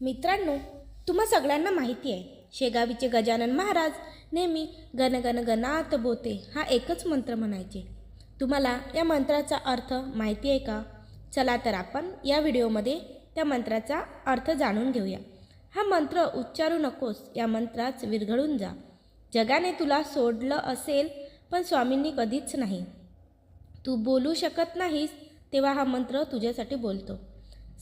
मित्रांनो तुम्हा सगळ्यांना माहिती आहे शेगावीचे गजानन महाराज नेहमी गण गणात बोते हा एकच मंत्र म्हणायचे. तुम्हाला या मंत्राचा अर्थ माहिती आहे का? चला तर आपण या व्हिडिओमध्ये त्या मंत्राचा अर्थ जाणून घेऊया. हा मंत्र उच्चारू नकोस या मंत्रात विरघळून जा. जगाने तुला सोडलं असेल पण स्वामींनी कधीच नाही. तू बोलू शकत नाहीस तेव्हा हा मंत्र तुझ्यासाठी बोलतो.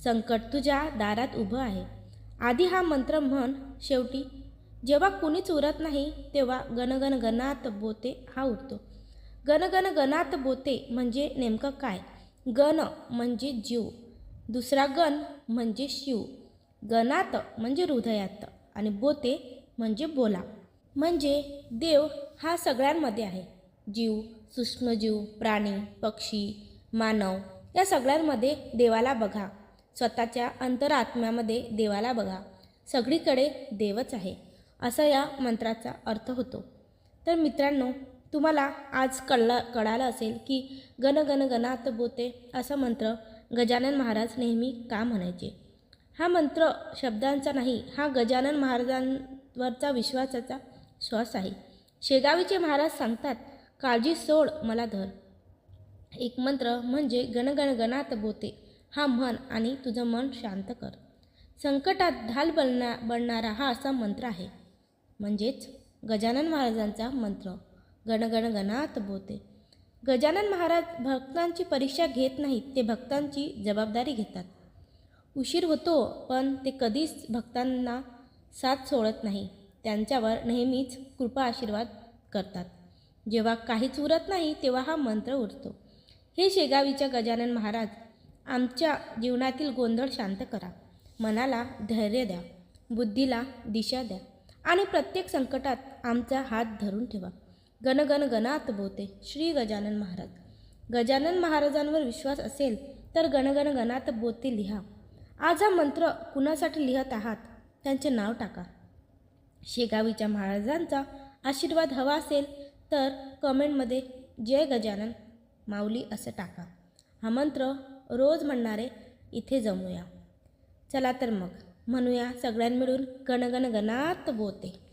संकट तुझ्या दारात उभं आहे. आधी हा मंत्र म्हण शेवटी जेव्हा कुणीच उरत नाही तेव्हा गणगण गणात बोते हा उरतो. गणगण गणात बोते म्हणजे नेमकं काय? गण म्हणजे जीव दुसरा गण म्हणजे शिव गणात म्हणजे हृदयात आणि बोते म्हणजे बोला. म्हणजे देव हा सगळ्यांमध्ये आहे. जीव सूक्ष्मजीव प्राणी पक्षी मानव या सगळ्यांमध्ये देवाला बघा. स्वतःच्या अंतरात्म्यामध्ये देवाला बघा. सगळीकडे देवच आहे असा या मंत्राचा अर्थ होतो. तर मित्रांनो तुम्हाला आज कळलं कळालं असेल की गण गण गणात बोते असा मंत्र गजानन महाराज नेहमी का म्हणायचे? हा मंत्र शब्दांचा नाही हा गजानन महाराजांवरचा विश्वासाचा श्वास आहे. शेगावीचे महाराज सांगतात काळजी सोड मला धर. एक मंत्र म्हणजे गणगण गणात बोते. हा म्हण आणि तुझं मन शांत कर. संकटात ढाल बनना बनणारा हा असा मंत्र आहे. म्हणजेच गजानन महाराजांचा मंत्र. गणगण गणात बोते. गजानन महाराज भक्तांची परीक्षा घेत नाहीत ते भक्तांची जबाबदारी घेतात. उशीर होतो पण ते कधीच भक्तांना साथ सोडत नाही. त्यांच्यावर नेहमीच कृपा आशीर्वाद करतात. जेव्हा काहीच उरत नाही तेव्हा हा मंत्र उरतो. हे शेगावीच्या गजानन महाराज आमच्या जीवनातील गोंधळ शांत करा. मनाला धैर्य द्या. बुद्धीला दिशा द्या. आणि प्रत्येक संकटात आमचा हात धरून ठेवा. गणगण गणात बोते श्री गजानन महाराज. गजानन महाराजांवर विश्वास असेल तर गणगण गणात बोते लिहा. आज हा मंत्र कुणासाठी लिहत आहात? त्यांचे नाव टाका. शेगावीच्या महाराजांचा आशीर्वाद हवा असेल तर कमेंटमध्ये जय गजानन माऊली असं टाका. हा मंत्र रोज म्हणणारे इथे जमूया. चला तर मग म्हणूया सगळ्यां मिळून गणगण गणात बोते.